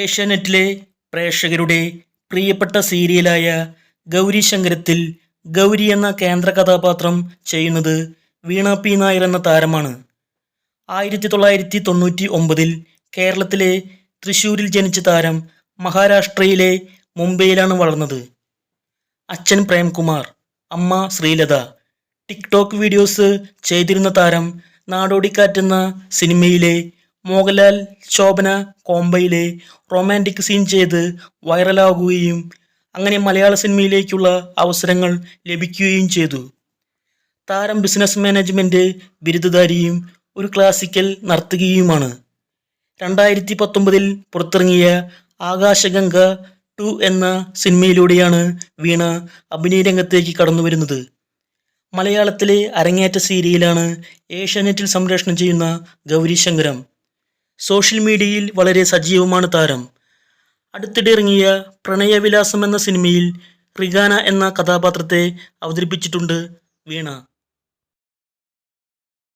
ഏഷ്യാനെറ്റിലെ പ്രേക്ഷകരുടെ പ്രിയപ്പെട്ട സീരിയലായ ഗൗരി ശങ്കരത്തിൽ ഗൗരി എന്ന കേന്ദ്ര കഥാപാത്രം ചെയ്യുന്നത് വീണ പി നായർ എന്ന താരമാണ്. ആയിരത്തി തൊള്ളായിരത്തി തൊണ്ണൂറ്റി ഒമ്പതിൽ കേരളത്തിലെ തൃശ്ശൂരിൽ ജനിച്ച താരം മഹാരാഷ്ട്രയിലെ മുംബൈയിലാണ് വളർന്നത്. അച്ഛൻ പ്രേംകുമാർ അമ്മ ശ്രീലത. ടിക്ടോക്ക് വീഡിയോസ് ചെയ്തിരുന്ന താരം നാടോടിക്കാറ്റെന്ന സിനിമയിലെ മോഹൻലാൽ ശോഭന കോംബയിലെ റൊമാന്റിക് സീൻ ചെയ്ത് വൈറലാകുകയും അങ്ങനെ മലയാള സിനിമയിലേക്കുള്ള അവസരങ്ങൾ ലഭിക്കുകയും ചെയ്തു. താരം ബിസിനസ് മാനേജ്മെന്റ് ബിരുദധാരിയും ഒരു ക്ലാസിക്കൽ നർത്തകിയുമാണ്. രണ്ടായിരത്തി പത്തൊമ്പതിൽ പുറത്തിറങ്ങിയ ആകാശഗംഗ ടു എന്ന സിനിമയിലൂടെയാണ് വീണ അഭിനയ രംഗത്തേക്ക് കടന്നു വരുന്നത് മലയാളത്തിലെ അരങ്ങേറ്റ സീരിയലാണ് ഏഷ്യാനെറ്റിൽ സംപ്രേഷണം ചെയ്യുന്ന ഗൗരി ശങ്കരം സോഷ്യൽ മീഡിയയിൽ വളരെ സജീവമാണ് താരം. അടുത്തിടെ ഇറങ്ങിയ പ്രണയവിലാസം എന്ന സിനിമയിൽ റിഗാന എന്ന കഥാപാത്രത്തെ അവതരിപ്പിച്ചിട്ടുണ്ട് വീണ.